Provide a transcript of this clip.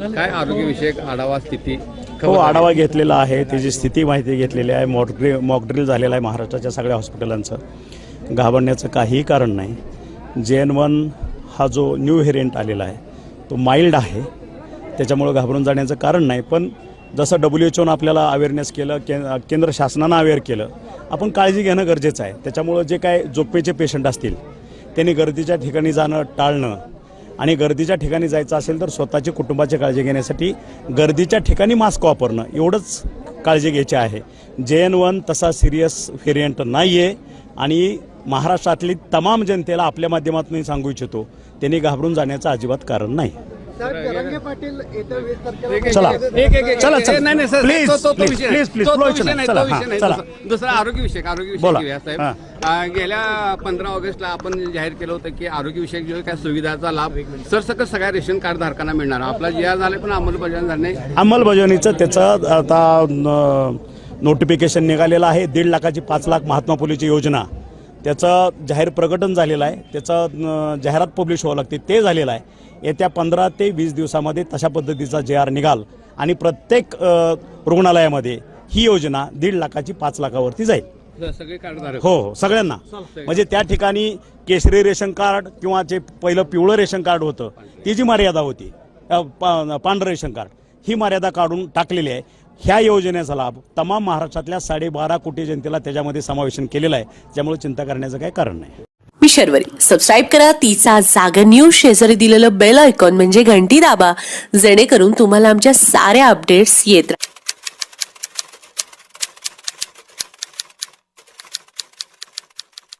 काय आरोग्यविषयक आढावा स्थिती? हो आढावा घेतलेला आहे. त्याची स्थिती माहिती घेतलेली आहे मॉकड्रिल मॉकड्रिल झालेलं आहे महाराष्ट्राच्या सगळ्या हॉस्पिटलांचं. घाबरण्याचं काहीही कारण नाही. जे एन वन हा जो न्यू व्हेरियंट आलेला आहे तो माइल्ड आहे. त्याच्यामुळं घाबरून जाण्याचं कारण नाही. पण जसं डब्ल्यू एच ओनं आपल्याला अवेअरनेस केलं के केंद्र शासनानं अवेअर केलं आपण काळजी घेणं गरजेचं आहे. त्याच्यामुळं जे काय जोखमीचे पेशंट असतील त्यांनी गर्दीच्या ठिकाणी जाणं टाळणं आणि गर्दीच्या ठिकाणी जायचं असेल तर स्वतःची कुटुंबाची काळजी घेण्यासाठी गर्दीच्या ठिकाणी मास्क वापरणं एवढंच काळजी घ्यायची आहे. जे एन वन तसा सिरियस व्हेरियंट नाही आहे आणि महाराष्ट्रातली तमाम जनतेला आपल्या माध्यमातून सांगू इच्छितो त्यांनी घाबरून जाण्याचं अजिबात कारण नाही. चला. चला. दुसरा-. घेऊया साहेब हां. अं, गेल्या पंधरा ऑगस्टला आपण जाहीर केलं होतं की आरोग्यविषयक जो काय सुविधाचा लाभ सरसकट सगळ्या रेशन कार्ड धारकांना मिळणार आपला जे झाले पण अंमलबजावणी झाली नाही अंमलबजावणीचं त्याचं आता नोटिफिकेशन निघालेलं आहे दीड लाखाची पाच लाख महात्मा फुलेची योजना त्याचं जाहीर प्रकटन झालेलं आहे. त्याचं जाहिरात पब्लिश व्हावं लागते. ते झालेलं आहे. येत्या पंधरा ते वीस दिवसामध्ये तशा पद्धतीचा जे आर निघाल आणि प्रत्येक रुग्णालयामध्ये ही योजना दीड लाखाची पाच लाखावरती जाईल. हो हो सगळ्यांना. म्हणजे त्या ठिकाणी केशरी रेशन कार्ड किंवा जे पहिलं पिवळं रेशन कार्ड होतं ती जी मर्यादा होती पांढरं रेशन कार्ड ही मर्यादा काढून टाकलेली आहे. ह्या योजनेचा लाभ तमाम महाराष्ट्रातल्या साडेबारा कोटी जनतेला त्याच्यामध्ये समावेशन केलेलं आहे त्यामुळे चिंता करण्याचं काही कारण नाही. मी शर्वरी. सबस्क्राईब करा तिचा जागर न्यूज शेजारी दिलेलं बेल आयकॉन म्हणजे घंटी दाबा जेणेकरून तुम्हाला आमच्या साऱ्या अपडेट्स येत राहतील